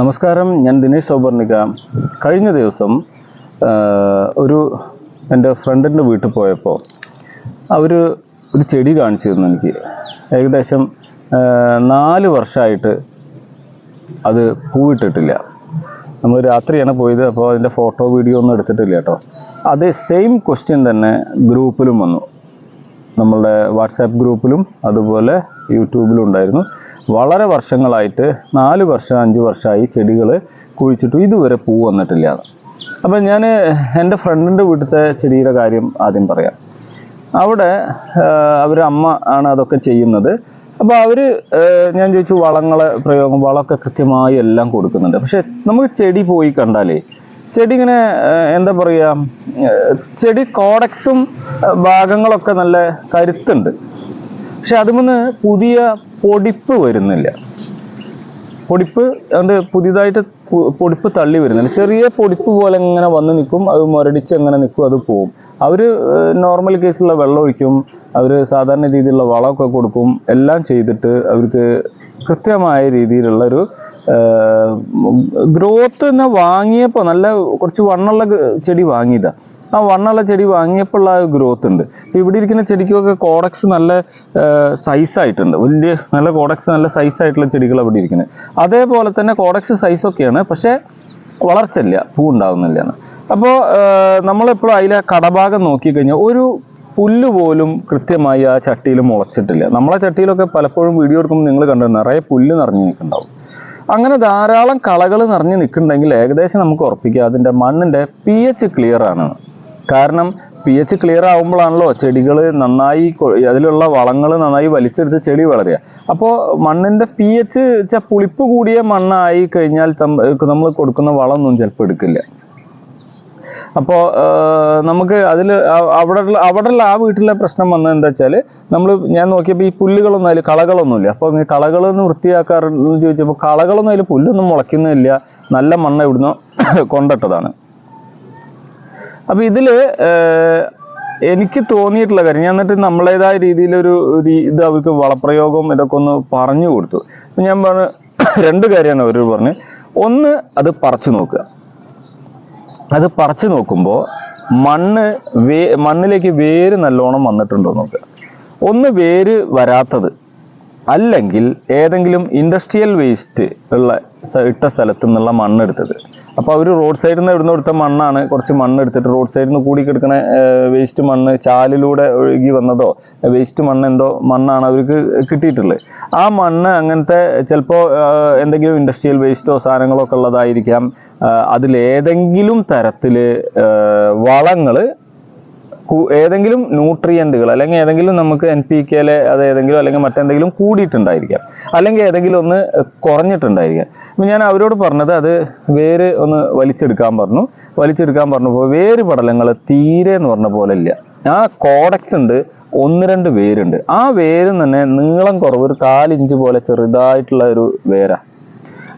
നമസ്കാരം ഞാൻ ദിനേശ് സൗപർണിക കഴിഞ്ഞ ദിവസം ഒരു എന്റെ ഫ്രണ്ടിന്റെ വീട്ടിൽ പോയപ്പോൾ അവർ ഒരു ചെടി കാണിച്ചു തന്നു എനിക്ക്. ഏകദേശം നാല് വർഷമായിട്ട് അത് പൂവിട്ടിട്ടില്ല. നമ്മൾ രാത്രിയാണ് പോയത് അപ്പോൾ അതിന്റെ ഫോട്ടോ വീഡിയോ ഒന്നും എടുത്തിട്ടില്ല കേട്ടോ. അതേ സെയിം ക്വസ്റ്റ്യൻ തന്നെ ഗ്രൂപ്പിലും വന്നു. നമ്മളുടെ വാട്സാപ്പ് ഗ്രൂപ്പിലും അതുപോലെ യൂട്യൂബിലും ഉണ്ടായിരുന്നു. വളരെ വർഷങ്ങളായിട്ട് നാല് വർഷം അഞ്ച് വർഷമായി ചെടികൾ കുഴിച്ചിട്ട് ഇതുവരെ പൂ വന്നിട്ടില്ല. അപ്പം ഞാൻ എന്റെ ഫ്രണ്ടിന്റെ വീട്ടിലത്തെ ചെടിയുടെ കാര്യം ആദ്യം പറയാം. അവിടെ അവരുടെ അമ്മ ആണ് അതൊക്കെ ചെയ്യുന്നത്. അപ്പോൾ അവർ ഞാൻ ചോദിച്ചു വളങ്ങളെ പ്രയോഗം വളമൊക്കെ കൃത്യമായി എല്ലാം കൊടുക്കുന്നുണ്ട്. പക്ഷെ നമുക്ക് ചെടി പോയി കണ്ടാലേ ചെടി ഇങ്ങനെ എന്താ പറയുക ചെടി കോഡക്സും ഭാഗങ്ങളൊക്കെ നല്ല കരുത്തുണ്ട്. പക്ഷെ അതുമെന്ന് പുതിയ പൊടിപ്പ് വരുന്നില്ല. പൊടിപ്പ് അതുകൊണ്ട് പുതിയതായിട്ട് പൊടിപ്പ് തള്ളി വരുന്നില്ല. ചെറിയ പൊടിപ്പ് പോലെ ഇങ്ങനെ വന്ന് നിൽക്കും അത് മുരടിച്ച് അങ്ങനെ നിൽക്കും അത് പോവും. അവർ നോർമൽ കേസിലുള്ള വെള്ളം ഒഴിക്കും അവർ സാധാരണ രീതിയിലുള്ള വളമൊക്കെ കൊടുക്കും എല്ലാം ചെയ്തിട്ട് അവർക്ക് കൃത്യമായ രീതിയിലുള്ള ഒരു ഗ്രോത്ത് എന്ന് വാങ്ങിയപ്പോൾ നല്ല കുറച്ച് വണ്ണുള്ള ചെടി വാങ്ങിയതാ. ആ വണ്ണുള്ള ചെടി വാങ്ങിയപ്പോൾ ഉള്ള ഗ്രോത്ത് ഉണ്ട്. ഇവിടെ ഇരിക്കുന്ന ചെടിക്കൊക്കെ കോഡക്സ് നല്ല സൈസായിട്ടുണ്ട് വലിയ നല്ല കോഡക്സ് നല്ല സൈസായിട്ടുള്ള ചെടികൾ അവിടെ ഇരിക്കുന്നത്. അതേപോലെ തന്നെ കോഡക്സ് സൈസൊക്കെയാണ് പക്ഷേ വളർച്ചയില്ല. പൂ ഉണ്ടാവുന്നില്ല അപ്പോൾ നമ്മളെപ്പോഴും അതിലെ കടഭാഗം നോക്കിക്കഴിഞ്ഞാൽ ഒരു പുല്ല് പോലും കൃത്യമായി ആ ചട്ടിയിൽ മുളച്ചിട്ടില്ല. നമ്മളെ ചട്ടിയിലൊക്കെ പലപ്പോഴും വീഡിയോ എടുക്കുമ്പോൾ നിങ്ങൾ കണ്ടു നിറയെ പുല്ല് നിറഞ്ഞു നിൽക്കുന്നുണ്ടാവും. അങ്ങനെ ധാരാളം കളകൾ നിറഞ്ഞു നിൽക്കുന്നുണ്ടെങ്കിൽ ഏകദേശം നമുക്ക് ഉറപ്പിക്കാം. അതിന്റെ മണ്ണിന്റെ പി എച്ച് ക്ലിയർ ആണ്. കാരണം പി എച്ച് ക്ലിയർ ആകുമ്പോഴാണല്ലോ ചെടികൾ നന്നായി അതിലുള്ള വളങ്ങൾ നന്നായി വലിച്ചെടുത്ത് ചെടി വളരുക. അപ്പോൾ മണ്ണിന്റെ പി എച്ച് പുളിപ്പ് കൂടിയ മണ്ണായി കഴിഞ്ഞാൽ നമ്മൾ കൊടുക്കുന്ന വളമൊന്നും ചിലപ്പോൾ എടുക്കില്ല. അപ്പോൾ നമുക്ക് അതിൽ അവിടെ അവിടെയുള്ള ആ വീട്ടിലെ പ്രശ്നം വന്നത് എന്താ വെച്ചാൽ നമ്മൾ ഞാൻ നോക്കിയപ്പോൾ ഈ പുല്ലുകളൊന്നും അതിൽ കളകളൊന്നുമില്ല അപ്പോൾ കളകളൊന്ന് വൃത്തിയാക്കാറെന്ന് ചോദിച്ചപ്പോൾ കളകളൊന്നും അതിൽ പുല്ലൊന്നും മുളയ്ക്കുന്നില്ല. നല്ല മണ്ണ് ഇവിടുന്ന് കൊണ്ടിട്ടതാണ്. അപ്പോൾ ഇതിൽ എനിക്ക് തോന്നിയിട്ടുള്ള കാര്യം ഞാൻ എന്നിട്ട് നമ്മളേതായ രീതിയിലൊരു ഇത് അവർക്ക് വളപ്രയോഗം ഇതൊക്കെ ഒന്ന് പറഞ്ഞു കൊടുത്തു. അപ്പം ഞാൻ പറഞ്ഞു രണ്ട് കാര്യമാണ് അവർ പറഞ്ഞ്. ഒന്ന് അത് പറിച്ചു നോക്കുക. അത് പറിച്ചു നോക്കുമ്പോൾ മണ്ണ് വേ മണ്ണിലേക്ക് വേര് നല്ലോണം വന്നിട്ടുണ്ടോ നോക്കുക. ഒന്ന് വേര് വരാത്തത് അല്ലെങ്കിൽ ഏതെങ്കിലും ഇൻഡസ്ട്രിയൽ വേസ്റ്റ് ഉള്ള ഇട്ട സ്ഥലത്തു നിന്നുള്ള മണ്ണ് എടുത്തത് അപ്പോൾ അവർ റോഡ് സൈഡിൽ നിന്ന് ഇവിടുന്ന് എടുത്ത മണ്ണാണ്. കുറച്ച് മണ്ണ് എടുത്തിട്ട് റോഡ് സൈഡിൽ നിന്ന് കൂടി കിടക്കുന്ന വേസ്റ്റ് മണ്ണ് ചാലിലൂടെ ഒഴുകി വന്നതോ വേസ്റ്റ് മണ്ണ് എന്തോ മണ്ണാണ് അവർക്ക് കിട്ടിയിട്ടുള്ളത്. ആ മണ്ണ് അങ്ങനത്തെ ചിലപ്പോൾ എന്തെങ്കിലും ഇൻഡസ്ട്രിയൽ വേസ്റ്റോ സാധനങ്ങളോ ഒക്കെ ഉള്ളതായിരിക്കാം. അതിലേതെങ്കിലും തരത്തിൽ വളങ്ങൾ ഏതെങ്കിലും ന്യൂട്രിയന്റുകൾ അല്ലെങ്കിൽ ഏതെങ്കിലും നമുക്ക് എൻ പി കെയിലെ അത് ഏതെങ്കിലും അല്ലെങ്കിൽ മറ്റെന്തെങ്കിലും കൂടിയിട്ടുണ്ടായിരിക്കാം. അല്ലെങ്കിൽ ഏതെങ്കിലും ഒന്ന് കുറഞ്ഞിട്ടുണ്ടായിരിക്കാം. അപ്പം ഞാൻ അവരോട് പറഞ്ഞത് അത് വേര് ഒന്ന് വലിച്ചെടുക്കാൻ പറഞ്ഞു. വലിച്ചെടുക്കാൻ പറഞ്ഞപ്പോൾ വേര് പടലങ്ങൾ തീരെ എന്ന് പറഞ്ഞ പോലെ ഇല്ല. ആ കോഡക്സ് ഉണ്ട് ഒന്ന് രണ്ട് വേരുണ്ട്. ആ വേരും തന്നെ നീളം കുറവ് ഒരു കാലിഞ്ച് പോലെ ചെറുതായിട്ടുള്ള ഒരു വേരാണ്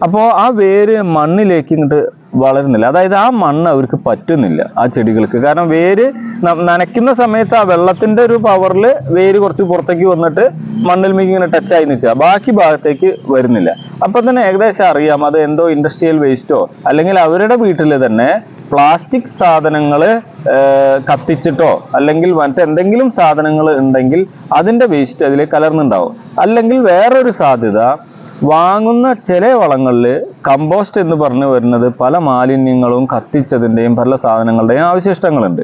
അപ്പോൾ ആ വേര് മണ്ണിലേക്ക് ഇങ്ങോട്ട് വളരുന്നില്ല. അതായത് ആ മണ്ണ് അവർക്ക് പറ്റുന്നില്ല ആ ചെടികൾക്ക്. കാരണം വേര് നനയ്ക്കുന്ന സമയത്ത് ആ വെള്ളത്തിന്റെ ഒരു പവറിൽ വേര് കുറച്ച് പുറത്തേക്ക് വന്നിട്ട് മണ്ണിൽ മേക്ക് ഇങ്ങനെ ടച്ച് ആയി നിൽക്കുക. ബാക്കി ഭാഗത്തേക്ക് വരുന്നില്ല. അപ്പം തന്നെ ഏകദേശം അറിയാം അത് എന്തോ ഇൻഡസ്ട്രിയൽ വേസ്റ്റോ അല്ലെങ്കിൽ അവരുടെ വീട്ടിൽ തന്നെ പ്ലാസ്റ്റിക് സാധനങ്ങൾ കത്തിച്ചിട്ടോ അല്ലെങ്കിൽ മറ്റെന്തെങ്കിലും സാധനങ്ങൾ ഉണ്ടെങ്കിൽ അതിന്റെ വേസ്റ്റ് അതിൽ കലർന്നുണ്ടാവും. അല്ലെങ്കിൽ വേറൊരു സാധ്യത വാങ്ങുന്ന ചില വളങ്ങളിൽ കമ്പോസ്റ്റ് എന്ന് പറഞ്ഞു വരുന്നത് പല മാലിന്യങ്ങളും കത്തിച്ചതിന്റെയും പല സാധനങ്ങളുടെയും അവശിഷ്ടങ്ങളുണ്ട്.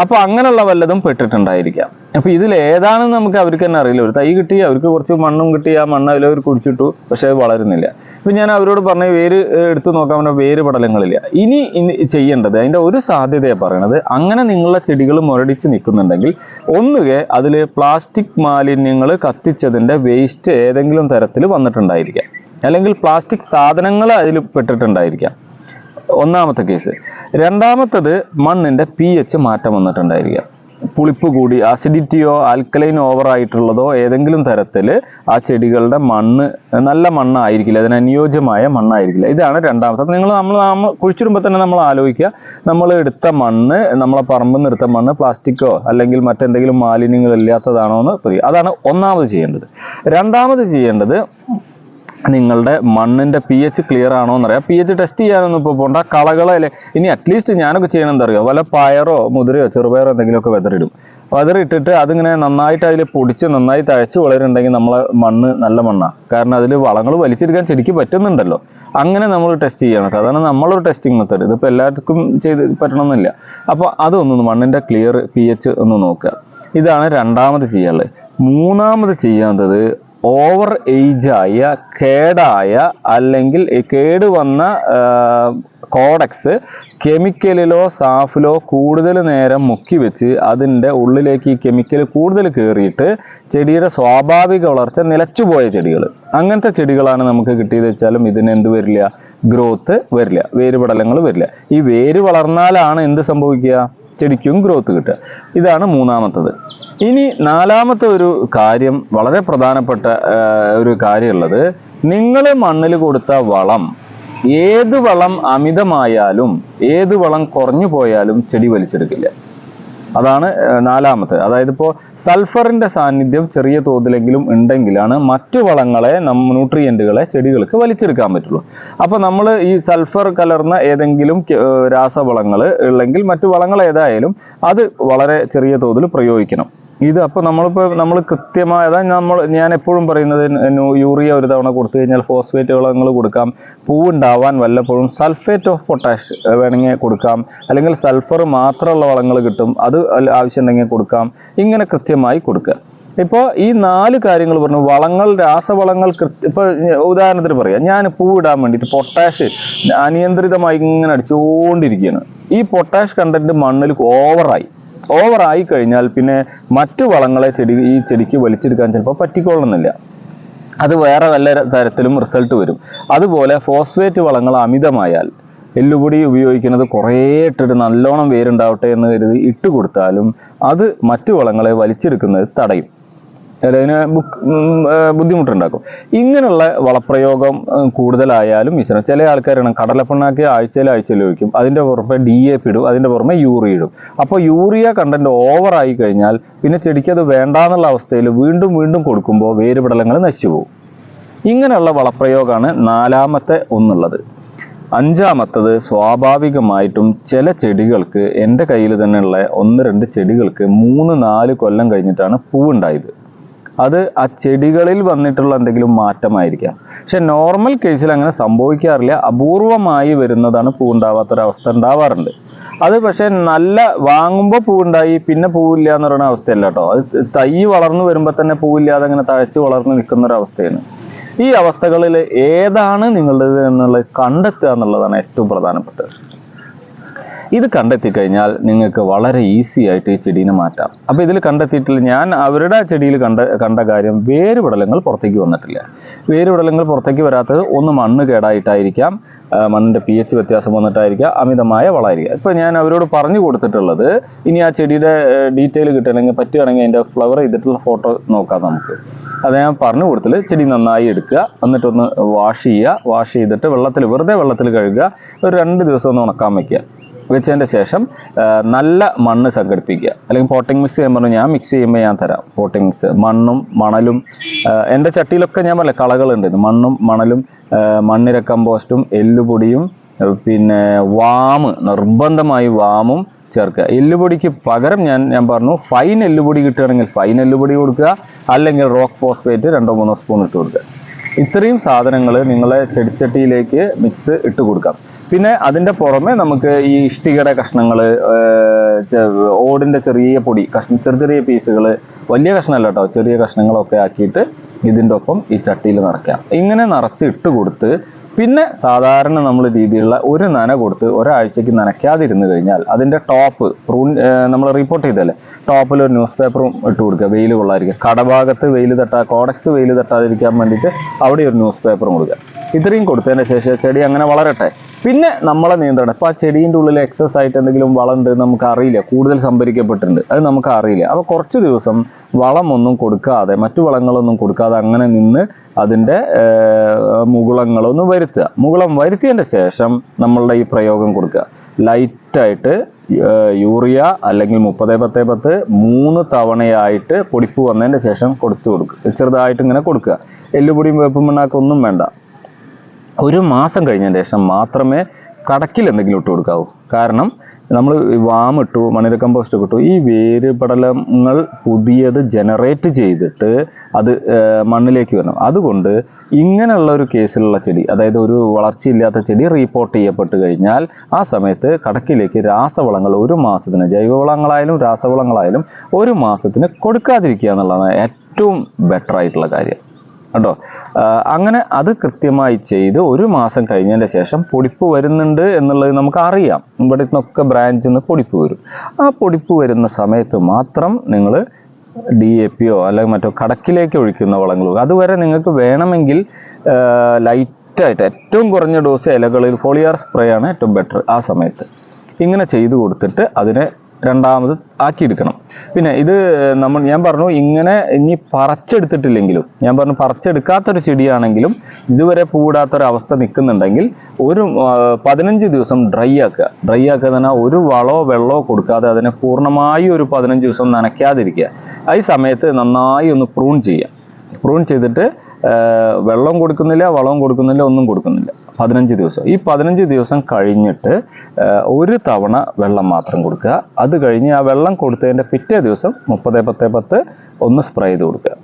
അപ്പോൾ അങ്ങനെയുള്ള വല്ലതും പെട്ടിട്ടുണ്ടായിരിക്കാം. അപ്പോൾ ഇതിൽ ഏതാണെന്ന് നമുക്ക് അവർക്ക് തന്നെ അറിയില്ല. ഒരു തൈ കിട്ടി അവർക്ക് കുറച്ച് മണ്ണും കിട്ടി ആ മണ്ണ് അവർ കുടിച്ചിട്ടു പക്ഷെ അത് വളരുന്നില്ല. ഇപ്പൊ ഞാൻ അവരോട് പറഞ്ഞ വേര് എടുത്തു നോക്കാൻ പറഞ്ഞ വേര് പടലങ്ങളില്ല. ഇനി ചെയ്യേണ്ടത് അതിന്റെ ഒരു സാധ്യതയാണ് പറയണത് അങ്ങനെ നിങ്ങളുടെ ചെടികൾ മുരടിച്ച് നിൽക്കുന്നുണ്ടെങ്കിൽ ഒന്നുകെ അതിൽ പ്ലാസ്റ്റിക് മാലിന്യങ്ങൾ കത്തിച്ചതിന്റെ വേസ്റ്റ് ഏതെങ്കിലും തരത്തിൽ വന്നിട്ടുണ്ടായിരിക്കാം. അല്ലെങ്കിൽ പ്ലാസ്റ്റിക് സാധനങ്ങൾ അതിൽ പെട്ടിട്ടുണ്ടായിരിക്കാം. ഒന്നാമത്തെ കേസ്. രണ്ടാമത്തത് മണ്ണിന്റെ പി എച്ച് മാറ്റം വന്നിട്ടുണ്ടായിരിക്കാം. പുളിപ്പ് കൂടി ആസിഡിറ്റിയോ ആൽക്കലൈൻ ഓവർ ആയിട്ടുള്ളതോ ഏതെങ്കിലും തരത്തിൽ ആ ചെടികളുടെ മണ്ണ് നല്ല മണ്ണായിരിക്കില്ല അതിന് അനുയോജ്യമായ മണ്ണായിരിക്കില്ല. ഇതാണ് രണ്ടാമത്തെ. അപ്പം നിങ്ങൾ നമ്മൾ നമ്മൾ കുഴിച്ചിടുമ്പോൾ തന്നെ നമ്മൾ ആലോചിക്കുക നമ്മൾ എടുത്ത മണ്ണ് നമ്മളെ പറമ്പിൽ നിന്ന് എടുത്ത മണ്ണ് പ്ലാസ്റ്റിക്കോ അല്ലെങ്കിൽ മറ്റെന്തെങ്കിലും മാലിന്യങ്ങൾ ഇല്ലാത്തതാണോ എന്ന്. അതാണ് ഒന്നാമത് ചെയ്യേണ്ടത്. രണ്ടാമത് ചെയ്യേണ്ടത് നിങ്ങളുടെ മണ്ണിന്റെ പി എച്ച് ക്ലിയർ ആണോ എന്നറിയാം. പി എച്ച് ടെസ്റ്റ് ചെയ്യാനൊന്നും ഇപ്പോൾ പോകണ്ട കളകളല്ലേ ഇനി അറ്റ്ലീസ്റ്റ് ഞാനൊക്കെ ചെയ്യണം എന്താ വല്ല പയറോ മുതിരയോ ചെറുപയറോ എന്തെങ്കിലുമൊക്കെ വെതറിടും. വെതറിട്ടിട്ട് അതിങ്ങനെ നന്നായിട്ട് അതിൽ പൊടിച്ച് നന്നായി തഴച്ച് വളരുന്നുണ്ടെങ്കിൽ നമ്മളെ മണ്ണ് നല്ല മണ്ണാണ് കാരണം അതിൽ വളങ്ങൾ വലിച്ചെടുക്കാൻ ചെടിക്ക് പറ്റുന്നുണ്ടല്ലോ. അങ്ങനെ നമ്മൾ ടെസ്റ്റ് ചെയ്യണം അതാണ് നമ്മളൊരു ടെസ്റ്റിംഗ് മെത്തേഡ് ഇതിപ്പോൾ എല്ലാവർക്കും ചെയ്ത് പറ്റണമെന്നില്ല അപ്പോൾ അതൊന്ന് മണ്ണിന്റെ ക്ലിയർ പി എച്ച് ഒന്ന് നോക്കുക. ഇതാണ് രണ്ടാമത് ചെയ്യാനുള്ളത്. മൂന്നാമത് ചെയ്യേണ്ടത് ഓവർ ഏജായ കേടായ അല്ലെങ്കിൽ കേട് വന്ന കോഡക്സ് കെമിക്കലിലോ സാഫിലോ കൂടുതൽ നേരം മുക്കി വെച്ച് അതിന്റെ ഉള്ളിലേക്ക് ഈ കെമിക്കൽ കൂടുതൽ കയറിയിട്ട് ചെടിയുടെ സ്വാഭാവിക വളർച്ച നിലച്ചുപോയ ചെടികൾ. അങ്ങനത്തെ ചെടികളാണ് നമുക്ക് കിട്ടിയത് വെച്ചാലും ഇതിന് എന്ത് വരില്ല? ഗ്രോത്ത് വരില്ല. വേരുപടലങ്ങൾ വരില്ല. ഈ വേര് വളർന്നാലാണ് എന്ത് സംഭവിക്കുക? ചെടിക്കും ഗ്രോത്ത് കിട്ടുക. ഇതാണ് മൂന്നാമത്തത്. ഇനി നാലാമത്തെ ഒരു കാര്യം വളരെ പ്രധാനപ്പെട്ട ഒരു കാര്യമുള്ളത് നിങ്ങൾ മണ്ണിൽ കൊടുത്ത വളം ഏത് വളം അമിതമായാലും ഏത് വളം കുറഞ്ഞു പോയാലും ചെടി വലിച്ചെടുക്കില്ല. അതാണ് നാലാമത്തെ. അതായത് ഇപ്പോൾ സൾഫറിന്റെ സാന്നിധ്യം ചെറിയ തോതിലെങ്കിലും ഉണ്ടെങ്കിലാണ് മറ്റു വളങ്ങളെ നം ന്യൂട്രിയന്റുകളെ ചെടികൾക്ക് വലിച്ചെടുക്കാൻ പറ്റുള്ളൂ. അപ്പോൾ നമ്മൾ ഈ സൾഫർ കലർന്ന ഏതെങ്കിലും രാസവളങ്ങൾ ഉള്ളെങ്കിൽ മറ്റു വളങ്ങൾ ഏതായാലും അത് വളരെ ചെറിയ തോതിൽ പ്രയോഗിക്കണം. ഇത് അപ്പോൾ നമ്മളിപ്പോൾ നമ്മൾ കൃത്യമായ അതാണ് നമ്മൾ ഞാൻ എപ്പോഴും പറയുന്നത് യൂറിയ ഒരു തവണ കൊടുത്തു കഴിഞ്ഞാൽ ഫോസ്ഫേറ്റ് വളങ്ങൾ കൊടുക്കാം. പൂവുണ്ടാവാൻ വല്ലപ്പോഴും സൾഫേറ്റ് ഓഫ് പൊട്ടാഷ് വേണമെങ്കിൽ കൊടുക്കാം. അല്ലെങ്കിൽ സൾഫർ മാത്രമുള്ള വളങ്ങൾ കിട്ടും. അത് ആവശ്യമുണ്ടെങ്കിൽ കൊടുക്കാം. ഇങ്ങനെ കൃത്യമായി കൊടുക്കുക. ഇപ്പോൾ ഈ നാല് കാര്യങ്ങൾ പറഞ്ഞു. വളങ്ങൾ രാസവളങ്ങൾ കൃത്യ ഇപ്പോൾ ഉദാഹരണത്തിന് പറയാം. ഞാൻ പൂവിടാൻ വേണ്ടിയിട്ട് പൊട്ടാഷ് അനിയന്ത്രിതമായി ഇങ്ങനെ അടിച്ചുകൊണ്ടിരിക്കുകയാണ്. ഈ പൊട്ടാഷ് കണ്ടന്റ് മണ്ണിൽ ഓവറായി ഓവറായി കഴിഞ്ഞാൽ പിന്നെ മറ്റു വളങ്ങളെ ചെടി ഈ ചെടിക്ക് വലിച്ചെടുക്കാൻ ചിലപ്പോൾ പറ്റിക്കൊള്ളണമെന്നില്ല. അത് വേറെ വല്ല തരത്തിലും റിസൾട്ട് വരും. അതുപോലെ ഫോസ്ഫേറ്റ് വളങ്ങൾ അമിതമായാൽ എല്ലുപൊടി ഉപയോഗിക്കുന്നത് കുറേ ഇട്ടിട്ട് നല്ലോണം വേരുണ്ടാവട്ടെ എന്ന് കരുതി ഇട്ട് കൊടുത്താലും അത് മറ്റു വളങ്ങളെ വലിച്ചെടുക്കുന്നത് തടയും. അതിന് ബുദ്ധിമുട്ടുണ്ടാക്കും. ഇങ്ങനെയുള്ള വളപ്രയോഗം കൂടുതലായാലും മിശ്രം ചില ആൾക്കാരാണ് കടലപ്പണ്ണാക്കി ആഴ്ചയിൽ ആഴ്ചയിൽ ഒഴിക്കും. അതിന്റെ പുറമെ ഡി എ പി ഇടും അതിന്റെ പുറമെ യൂറിയ ഇടും. അപ്പോൾ യൂറിയ കണ്ടന്റ് ഓവറായി കഴിഞ്ഞാൽ പിന്നെ ചെടിക്ക് അത് വേണ്ടാന്നുള്ള അവസ്ഥയിൽ വീണ്ടും വീണ്ടും കൊടുക്കുമ്പോൾ വേരുപടലങ്ങൾ നശിച്ചു പോകും ഇങ്ങനെയുള്ള വളപ്രയോഗമാണ് നാലാമത്തെ ഒന്നുള്ളത്. അഞ്ചാമത്തത് സ്വാഭാവികമായിട്ടും ചില ചെടികൾക്ക് എന്റെ കയ്യിൽ തന്നെയുള്ള ഒന്ന് രണ്ട് ചെടികൾക്ക് മൂന്ന് നാല് കൊല്ലം കഴിഞ്ഞിട്ടാണ് പൂവുണ്ടായത്. അത് ആ ചെടികളിൽ വന്നിട്ടുള്ള എന്തെങ്കിലും മാറ്റമായിരിക്കാം. പക്ഷെ നോർമൽ കേസിൽ അങ്ങനെ സംഭവിക്കാറില്ല. അപൂർവമായി വരുന്നതാണ് പൂവുണ്ടാവാത്തൊരവസ്ഥ ഉണ്ടാവാറുണ്ട്. അത് പക്ഷെ നല്ല വാങ്ങുമ്പോൾ പൂവുണ്ടായി പിന്നെ പൂവില്ല എന്ന് പറയുന്ന അവസ്ഥയല്ല കേട്ടോ. അത് തൈ വളർന്നു വരുമ്പോൾ തന്നെ പൂവില്ലാതെ അങ്ങനെ തഴച്ചു വളർന്നു നിൽക്കുന്ന ഒരു അവസ്ഥയാണ് ഈ അവസ്ഥകളിൽ ഏതാണ് നിങ്ങളുടേത് എന്നുള്ളത് കണ്ടെത്തുക എന്നുള്ളതാണ് ഏറ്റവും പ്രധാനപ്പെട്ടത്. ഇത് കണ്ടെത്തി കഴിഞ്ഞാൽ നിങ്ങൾക്ക് വളരെ ഈസി ആയിട്ട് ഈ ചെടീനെ മാറ്റാം. അപ്പോൾ ഇതിൽ കണ്ടെത്തിയിട്ടില്ല. ഞാൻ അവരുടെ ചെടിയിൽ കണ്ട കണ്ട കാര്യം വേരുപടലങ്ങൾ പുറത്തേക്ക് വന്നിട്ടില്ല. വേരുപടലങ്ങൾ പുറത്തേക്ക് വരാത്തത് ഒന്ന് മണ്ണ് കേടായിട്ടായിരിക്കാം മണ്ണിന്റെ പി എച്ച് വ്യത്യാസം വന്നിട്ടായിരിക്കാം അമിതമായ വളമായിരിക്കാം. ഇപ്പോൾ ഞാൻ അവരോട് പറഞ്ഞു കൊടുത്തിട്ടുള്ളത് ഇനി ആ ചെടിയുടെ ഡീറ്റെയിൽ കിട്ടണമെങ്കിൽ പറ്റുകയാണെങ്കിൽ അതിന്റെ ഫ്ലവർ ചെയ്തിട്ടുള്ള ഫോട്ടോ നോക്കാം നമുക്ക്. അത് ഞാൻ പറഞ്ഞു കൊടുത്തിൽ ചെടി നന്നായി എടുക്കുക എന്നിട്ടൊന്ന് വാഷ് ചെയ്യുക. വാഷ് ചെയ്തിട്ട് വെള്ളത്തിൽ വെറുതെ വെള്ളത്തിൽ കഴുകുക. ഒരു രണ്ട് ദിവസം ഒന്ന് ഉണക്കാൻ വയ്ക്കുക വെച്ചതിന്റെ ശേഷം നല്ല മണ്ണ് സംഘടിപ്പിക്കുക. അല്ലെങ്കിൽ പോട്ടിംഗ് മിക്സ് ചെയ്യാൻ പറഞ്ഞു ഞാൻ മിക്സ് ചെയ്യുമ്പോൾ ഞാൻ തരാം പോട്ടിംഗ് മിക്സ് മണ്ണും മണലും എന്റെ ചട്ടിയിലൊക്കെ ഞാൻ പറയാം കളകളുണ്ട്. മണ്ണും മണലും മണ്ണിര കമ്പോസ്റ്റും എല്ലുപൊടിയും പിന്നെ വാമ് നിർബന്ധമായി വാമും ചേർക്കുക. എല്ലുപൊടിക്ക് പകരം ഞാൻ ഞാൻ പറഞ്ഞു ഫൈൻ എല്ലുപൊടി കിട്ടുകയാണെങ്കിൽ ഫൈൻ എല്ലുപൊടി കൊടുക്കുക. അല്ലെങ്കിൽ റോക്ക് ഫോസ്ഫേറ്റ് രണ്ടോ മൂന്നോ സ്പൂൺ ഇട്ട് കൊടുക്കുക. ഇത്രയും സാധനങ്ങൾ നിങ്ങളെ ചെടിച്ചട്ടിയിലേക്ക് മിക്സ് ഇട്ട് കൊടുക്കാം. പിന്നെ അതിന്റെ പുറമെ നമുക്ക് ഈ ഇഷ്ടികയുടെ കഷ്ണങ്ങൾ ഓടിന്റെ ചെറിയ പൊടി കഷ്ണം ചെറിയ ചെറിയ പീസുകൾ വലിയ കഷ്ണമല്ല കേട്ടോ ചെറിയ കഷ്ണങ്ങളൊക്കെ ആക്കിയിട്ട് ഇതിന്റെ ഒപ്പം ഈ ചട്ടിയിൽ നിറയ്ക്കാം. ഇങ്ങനെ നിറച്ച് ഇട്ട് കൊടുത്ത് പിന്നെ സാധാരണ നമ്മൾ രീതിയിലുള്ള ഒരു നന കൊടുത്ത് ഒരാഴ്ചക്ക് നനയ്ക്കാതിരുന്ന് കഴിഞ്ഞാൽ അതിന്റെ ടോപ്പ് പ്രൂൺ നമ്മൾ റിപ്പോർട്ട് ചെയ്തല്ലേ ടോപ്പിൽ ഒരു ന്യൂസ് പേപ്പറും ഇട്ട് കൊടുക്കുക വെയിൽ കൊള്ളാതിരിക്കുക. കടഭാഗത്ത് വെയിൽ തട്ടാ കോഡക്സ് വെയിൽ തട്ടാതിരിക്കാൻ വേണ്ടിയിട്ട് അവിടെ ഒരു ന്യൂസ് പേപ്പറും കൊടുക്കുക. ഇത്രയും കൊടുത്തതിന് ശേഷം ചെടി അങ്ങനെ വളരട്ടെ. പിന്നെ നമ്മളെ നിയന്ത്രണം. ഇപ്പൊ ആ ചെടീന്റെ ഉള്ളിൽ എക്സസ് ആയിട്ട് എന്തെങ്കിലും വളം ഉണ്ട് നമുക്ക് അറിയില്ല. കൂടുതൽ സംഭരിക്കപ്പെട്ടിട്ടുണ്ട്. അത് നമുക്ക് അറിയില്ല. അപ്പോൾ കുറച്ച് ദിവസം വളമൊന്നും കൊടുക്കാതെ മറ്റു വളങ്ങളൊന്നും കൊടുക്കാതെ അങ്ങനെ നിന്ന് അതിന്റെ മുകുളങ്ങളൊന്ന് വരുത്തുക. മുകുളം വരുത്തിയതിന്റെ ശേഷം നമ്മളുടെ ഈ പ്രയോഗം കൊടുക്കുക. ലൈറ്റായിട്ട് യൂറിയ അല്ലെങ്കിൽ മുപ്പത് പത്ത് പത്ത് മൂന്ന് തവണയായിട്ട് പൊടിപ്പ് വന്നതിന്റെ ശേഷം കൊടുത്തു കൊടുക്കുക. ചെറുതായിട്ട് ഇങ്ങനെ കൊടുക്കുക. എല്ലുപൊടിയും വേപ്പും മണ്ണാക്കൊന്നും വേണ്ട. ഒരു മാസം കഴിഞ്ഞതിന് ശേഷം മാത്രമേ കടക്കിൽ എന്തെങ്കിലും ഇട്ട് കൊടുക്കാവൂ. കാരണം നമ്മൾ വാം ഇട്ടു മണിര കമ്പോസ്റ്റ് ഇട്ടു ഈ വേര് പടലങ്ങൾ പുതിയത് ജനറേറ്റ് ചെയ്തിട്ട് അത് മണ്ണിലേക്ക് വരണം. അതുകൊണ്ട് ഇങ്ങനെയുള്ള ഒരു കേസിലുള്ള ചെടി അതായത് ഒരു വളർച്ചയില്ലാത്ത ചെടി റിപ്പോർട്ട് ചെയ്യപ്പെട്ട് കഴിഞ്ഞാൽ ആ സമയത്ത് കടക്കിലേക്ക് രാസവളങ്ങൾ ഒരു മാസത്തിന് ജൈവവളങ്ങളായാലും രാസവളങ്ങളായാലും ഒരു മാസത്തിന് കൊടുക്കാതിരിക്കുക എന്നുള്ളതാണ് ഏറ്റവും ബെറ്റർ ആയിട്ടുള്ള കാര്യം. കേട്ടോ അങ്ങനെ അത് കൃത്യമായി ചെയ്ത് ഒരു മാസം കഴിഞ്ഞതിന്റെ ശേഷം പൊടിപ്പ് വരുന്നുണ്ട് എന്നുള്ളത് നമുക്ക് അറിയാം ഇവിടെ നിന്നൊക്കെ ബ്രാഞ്ചിൽ നിന്ന് പൊടിപ്പ് വരും. ആ പൊടിപ്പ് വരുന്ന സമയത്ത് മാത്രം നിങ്ങൾ ഡി എ പിയോ അല്ലെങ്കിൽ മറ്റോ കടക്കിലേക്ക് ഒഴിക്കുന്ന വളങ്ങളോ അതുവരെ നിങ്ങൾക്ക് വേണമെങ്കിൽ ലൈറ്റായിട്ട് ഏറ്റവും കുറഞ്ഞ ഡോസ് ഇലകളിൽ ഫോളിയാർ സ്പ്രേ ആണ് ഏറ്റവും ബെറ്റർ ആ സമയത്ത്. ഇങ്ങനെ ചെയ്തു കൊടുത്തിട്ട് അതിനെ രണ്ടാമത് ആക്കിയെടുക്കണം. പിന്നെ ഇത് നമ്മൾ ഞാൻ പറഞ്ഞു ഇങ്ങനെ ഇനി പറിച്ചെടുത്തിട്ടില്ലെങ്കിലും ഞാൻ പറഞ്ഞു പറിച്ചെടുക്കാത്തൊരു ചെടിയാണെങ്കിലും ഇതുവരെ പൂടാത്തൊരവസ്ഥ നിൽക്കുന്നുണ്ടെങ്കിൽ ഒരു പതിനഞ്ച് ദിവസം ഡ്രൈ ആക്കുക. ഡ്രൈ ആക്കുക തന്നെ ഒരു വളമോ വെള്ളമോ കൊടുക്കാതെ അതിനെ പൂർണമായി ഒരു പതിനഞ്ച് ദിവസം നനയ്ക്കാതിരിക്കുക. ഈ സമയത്ത് നന്നായി ഒന്ന് പ്രൂൺ ചെയ്യുക. പ്രൂൺ ചെയ്തിട്ട് വെള്ളം കൊടുക്കുന്നില്ല വളവും കൊടുക്കുന്നില്ല ഒന്നും കൊടുക്കുന്നില്ല. പതിനഞ്ച് ദിവസം. ഈ പതിനഞ്ച് ദിവസം കഴിഞ്ഞിട്ട് ഒരു തവണ വെള്ളം മാത്രം കൊടുക്കുക. അത് കഴിഞ്ഞ് ആ വെള്ളം കൊടുത്തതിന്റെ പിറ്റേ ദിവസം മുപ്പത് പത്ത് പത്ത് ഒന്ന് സ്പ്രേ ചെയ്ത് കൊടുക്കുക.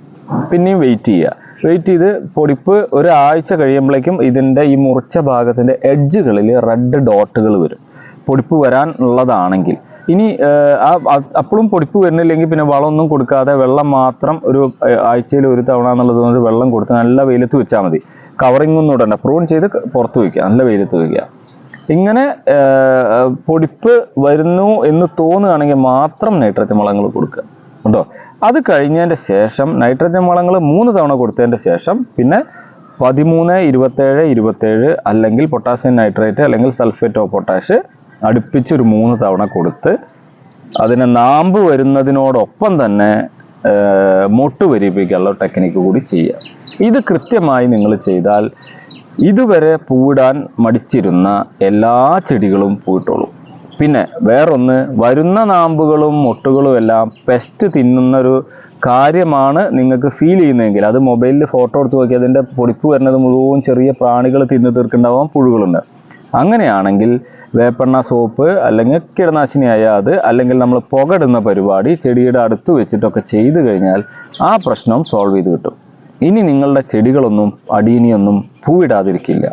പിന്നെയും വെയിറ്റ് ചെയ്യുക. വെയിറ്റ് ചെയ്ത് പൊടിപ്പ് ഒരാഴ്ച കഴിയുമ്പോഴേക്കും ഇതിന്റെ ഈ മുറിച്ച ഭാഗത്തിന്റെ എഡ്ജുകളിൽ റെഡ് ഡോട്ടുകൾ വരും. പൊടിപ്പ് വരാൻ ഉള്ളതാണെങ്കിൽ ഇനി ആ അപ്പോഴും പൊടിപ്പ് വരുന്നില്ലെങ്കിൽ പിന്നെ വളമൊന്നും കൊടുക്കാതെ വെള്ളം മാത്രം ഒരു ആഴ്ചയിൽ ഒരു തവണ എന്നുള്ളത് കൊണ്ട് വെള്ളം കൊടുത്ത് നല്ല വെയിലത്ത് വെച്ചാൽ മതി. കവറിംഗ് ഒന്നും ഇടണ്ട. പ്രൂൺ ചെയ്ത് പുറത്ത് വയ്ക്കുക. നല്ല വെയിലത്ത് വയ്ക്കുക. ഇങ്ങനെ പൊടിപ്പ് വരുന്നു എന്ന് തോന്നുകയാണെങ്കിൽ മാത്രം നൈട്രജൻ വളങ്ങൾ കൊടുക്കുക. ഉണ്ടോ? അത് കഴിഞ്ഞതിന്റെ ശേഷം നൈട്രജൻ വളങ്ങൾ മൂന്ന് തവണ കൊടുത്തതിന്റെ ശേഷം പിന്നെ പതിമൂന്ന് ഇരുപത്തേഴ് ഇരുപത്തേഴ് അല്ലെങ്കിൽ പൊട്ടാസ്യം നൈട്രേറ്റ് അല്ലെങ്കിൽ സൾഫേറ്റ് ഓഫ് പൊട്ടാഷ് അടുപ്പിച്ച് ഒരു മൂന്ന് തവണ കൊടുത്ത് അതിനെ നാമ്പ് വരുന്നതിനോടൊപ്പം തന്നെ മൊട്ട് വരിപ്പിക്കാനുള്ള ടെക്നിക്ക് കൂടി ചെയ്യുക ഇത് കൃത്യമായി നിങ്ങൾ ചെയ്താൽ ഇതുവരെ പൂവിടാൻ മടിച്ചിരുന്ന എല്ലാ ചെടികളും പൂവിട്ടോളും. പിന്നെ വേറൊന്ന് വരുന്ന നാമ്പുകളും മൊട്ടുകളും എല്ലാം പെസ്റ്റ് തിന്നുന്നൊരു കാര്യമാണ് നിങ്ങൾക്ക് ഫീൽ ചെയ്യുന്നതെങ്കിൽ അത് മൊബൈലിൽ ഫോട്ടോ എടുത്ത് നോക്കി അതിന്റെ പൊടിപ്പ് വരുന്നത് മുഴുവൻ ചെറിയ പ്രാണികൾ തിന്നു തീർക്കുണ്ടാവാൻ പുഴുകളുണ്ട് അങ്ങനെയാണെങ്കിൽ വേപ്പെണ്ണ സോപ്പ് അല്ലെങ്കിൽ കീടനാശിനിയായ അത് അല്ലെങ്കിൽ നമ്മൾ പുകടുന്ന പരിപാടി ചെടിയുടെ അടുത്ത് വെച്ചിട്ടൊക്കെ ചെയ്തു കഴിഞ്ഞാൽ ആ പ്രശ്നം സോൾവ് ചെയ്ത് കിട്ടും. ഇനി നിങ്ങളുടെ ചെടികളൊന്നും അടിയിനിയൊന്നും പൂവിടാതിരിക്കില്ല.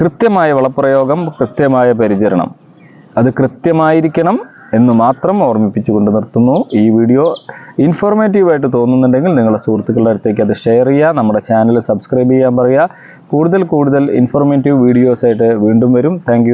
കൃത്യമായ വളപ്രയോഗം കൃത്യമായ പരിചരണം. അത് കൃത്യമായിരിക്കണം എന്ന് മാത്രം ഓർമ്മിപ്പിച്ചുകൊണ്ട് നിർത്തുന്നു ഈ വീഡിയോ. ഇൻഫോർമേറ്റീവായിട്ട് തോന്നുന്നുണ്ടെങ്കിൽ നിങ്ങളുടെ സുഹൃത്തുക്കളുടെ അടുത്തേക്ക് അത് ഷെയർ ചെയ്യുക നമ്മുടെ ചാനൽ സബ്സ്ക്രൈബ് ചെയ്യാൻ പറയുക. കൂടുതൽ കൂടുതൽ ഇൻഫോർമേറ്റീവ് വീഡിയോസായിട്ട് വീണ്ടും വരും. താങ്ക്